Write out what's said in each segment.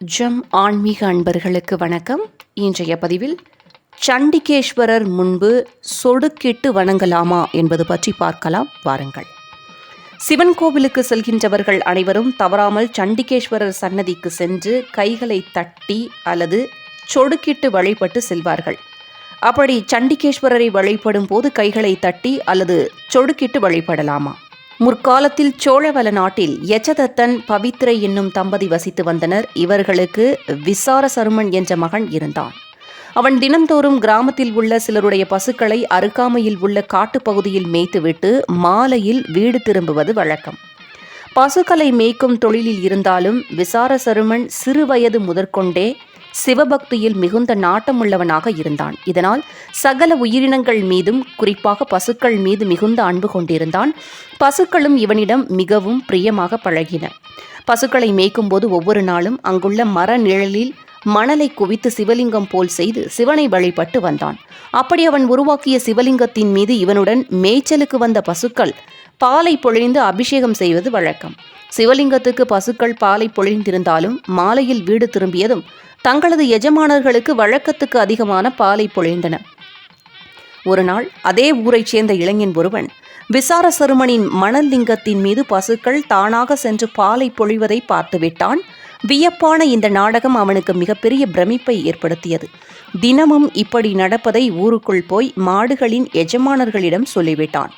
ஜம் ஆன்மீக அன்பர்களுக்கு வணக்கம். இன்றைய பதிவில் சண்டிகேஸ்வரர் முன்பு சொடுக்கிட்டு வணங்கலாமா என்பது பற்றி பார்க்கலாம். வாருங்கள். சிவன் கோவிலுக்கு செல்கின்றவர்கள் அனைவரும் தவறாமல் சண்டிகேஸ்வரர் சன்னதிக்கு சென்று கைகளை தட்டி அல்லது சொடுக்கிட்டு வழிபட்டு செல்வார்கள். அப்படி சண்டிகேஸ்வரரை வழிபடும் போது கைகளை தட்டி அல்லது சொடுக்கிட்டு வழிபடலாமா? முற்காலத்தில் சோழவள நாட்டில் யச்சதத்தன் பவித்ரை என்னும் தம்பதி வசித்து வந்தனர். இவர்களுக்கு விசார சருமன் என்ற மகன் இருந்தான். அவன் தினந்தோறும் கிராமத்தில் உள்ள சிலருடைய பசுக்களை அருகாமையில் உள்ள காட்டுப்பகுதியில் மேய்த்துவிட்டு மாலையில் வீடு திரும்புவது வழக்கம். பசுக்களை மேய்க்கும் தொழிலில் இருந்தாலும் விசார சருமன் சிறுவயது முதற்கொண்டே சிவபக்தியில் மிகுந்த நாட்டமுள்ளவனாக இருந்தான். இதனால் சகல உயிரினங்கள் மீதும் குறிப்பாக பசுக்கள் மீது மிகுந்த அன்பு கொண்டிருந்தான். பசுக்களும் இவனிடம் மிகவும் பிரியமாக பழகின. பசுக்களை மேய்க்கும்போது ஒவ்வொரு நாளும் அங்குள்ள மர நிழலில் மணலை குவித்து சிவலிங்கம் போல் செய்து சிவனை வழிபட்டு வந்தான். அப்படி அவன் உருவாக்கிய சிவலிங்கத்தின் மீது இவனுடன் மேய்ச்சலுக்கு வந்த பசுக்கள் பாலை பொழிந்து அபிஷேகம் செய்வது வழக்கம். சிவலிங்கத்துக்கு பசுக்கள் பாலை பொழிந்திருந்தாலும் மாலையில் வீடு திரும்பியதும் தங்களது எஜமானர்களுக்கு வழக்கத்துக்கு அதிகமான பாலை பொழிந்தன. ஒரு நாள் அதே ஊரைச் சேர்ந்த இளைஞன் ஒருவன் விசார சருமனின் மணல் லிங்கத்தின் மீது பசுக்கள் தானாக சென்று பாலை பொழிவதை பார்த்துவிட்டான். வியப்பான இந்த நாடகம் அவனுக்கு மிகப்பெரிய பிரமிப்பை ஏற்படுத்தியது. தினமும் இப்படி நடப்பதை ஊருக்குள் போய் மாடுகளின் எஜமானர்களிடம் சொல்லிவிட்டான்.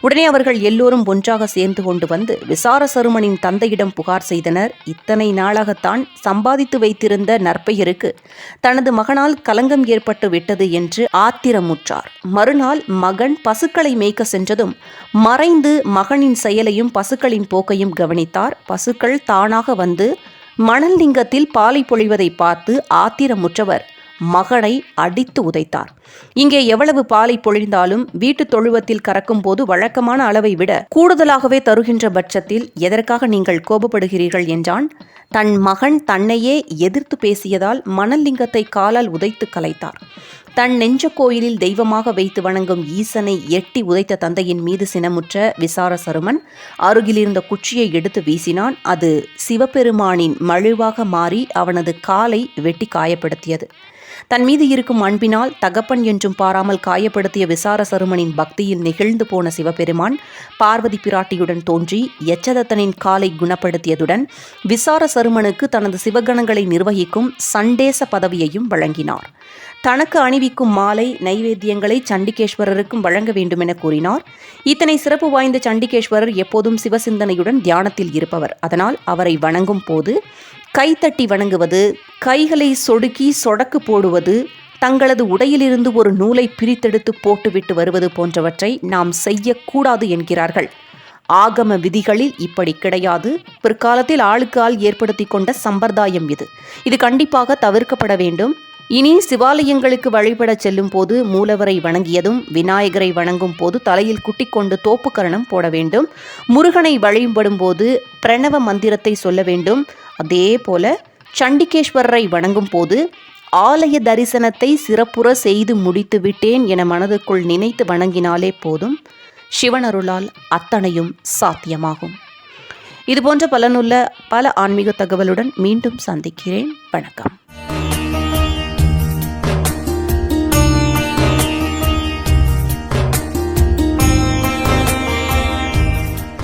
உடனே அவர்கள் எல்லோரும் ஒன்றாக சேர்ந்து கொண்டு வந்து விசார சருமனின் தந்தையிடம் புகார் செய்தனர். இத்தனை நாளாகத்தான் சம்பாதித்து வைத்திருந்த நற்பெயருக்கு தனது மகனால் கலங்கம் ஏற்பட்டு விட்டது என்று ஆத்திரமுற்றார். மறுநாள் மகன் பசுக்களை மேய்க்க சென்றதும் மறைந்து மகனின் செயலையும் பசுக்களின் போக்கையும் கவனித்தார். பசுக்கள் தானாக வந்து மணல் லிங்கத்தில் பாலை பொழிவதை பார்த்து ஆத்திரமுற்றவர். மகனை அடித்து உதைத்தார். இங்கே எவ்வளவு பாலை பொழிந்தாலும் வீட்டு தொழுவத்தில் கறக்கும் போது வழக்கமான அளவை விட கூடுதலாகவே தருகின்ற பட்சத்தில் எதற்காக நீங்கள் கோபப்படுகிறீர்கள் என்றான். தன் மகன் தன்னையே எதிர்த்து பேசியதால் மணல் லிங்கத்தை காலால் உதைத்து கலைத்தார். தன் நெஞ்ச கோயிலில் தெய்வமாக வைத்து வணங்கும் ஈசனை எட்டி உதைத்த தந்தையின் மீது சினமுற்ற விசார சருமன் அருகிலிருந்த குச்சியை எடுத்து வீசினான். அது சிவபெருமானின் மழுவாக மாறி அவனது காலை வெட்டி காயப்படுத்தியது. தன் மீது இருக்கும் அன்பினால் தகப்பன் என்றும் பாராமல் காயப்படுத்திய விசார சருமனின் பக்தியில் நெகிழ்ந்து போன சிவபெருமான் பார்வதி பிராட்டியுடன் தோன்றி எச்சதத்தனின் காலை குணப்படுத்தியதுடன் விசார சருமனுக்கு தனது சிவகணங்களை நிர்வகிக்கும் சண்டேச பதவியையும் வழங்கினார். தனக்கு அணிவிக்கும் மாலை நைவேத்தியங்களை சண்டிகேஸ்வரருக்கும் வழங்க வேண்டும் என கூறினார். இத்தனை சிறப்பு வாய்ந்த சண்டிகேஸ்வரர் எப்போதும் சிவசிந்தனையுடன் தியானத்தில் இருப்பவர். அதனால் அவரை வணங்கும் போது கைத்தட்டி வணங்குவது கைகளை சொடுக்கி சொடக்கு போடுவது தங்களது உடையிலிருந்து ஒரு நூலை பிரித்தெடுத்து போட்டுவிட்டு வருவது போன்றவற்றை நாம் செய்யக்கூடாது என்கிறார்கள். ஆகம விதிகளில் இப்படி கிடையாது. பிற்காலத்தில் ஆளுக்கு ஆள் ஏற்படுத்தி கொண்ட சம்பிரதாயம் இது. இது கண்டிப்பாக தவிர்க்கப்பட வேண்டும். இனி சிவாலயங்களுக்கு வழிபட செல்லும் போது மூலவரை வணங்கியதும் விநாயகரை வணங்கும் போது தலையில் குட்டிக்கொண்டு தோப்புக்கரணம் போட வேண்டும். முருகனை வழிபடும் போது பிரணவ மந்திரத்தை சொல்ல வேண்டும். அதே போல சண்டிகேஸ்வரரை வணங்கும் போது ஆலய தரிசனத்தை சிறப்புற செய்து முடித்து விட்டேன் என மனதுக்குள் நினைத்து வணங்கினாலே போதும். சிவனருளால் அத்தனையும் சாத்தியமாகும். இதுபோன்ற பலனுள்ள பல ஆன்மீக தகவலுடன் மீண்டும் சந்திக்கிறேன். வணக்கம்.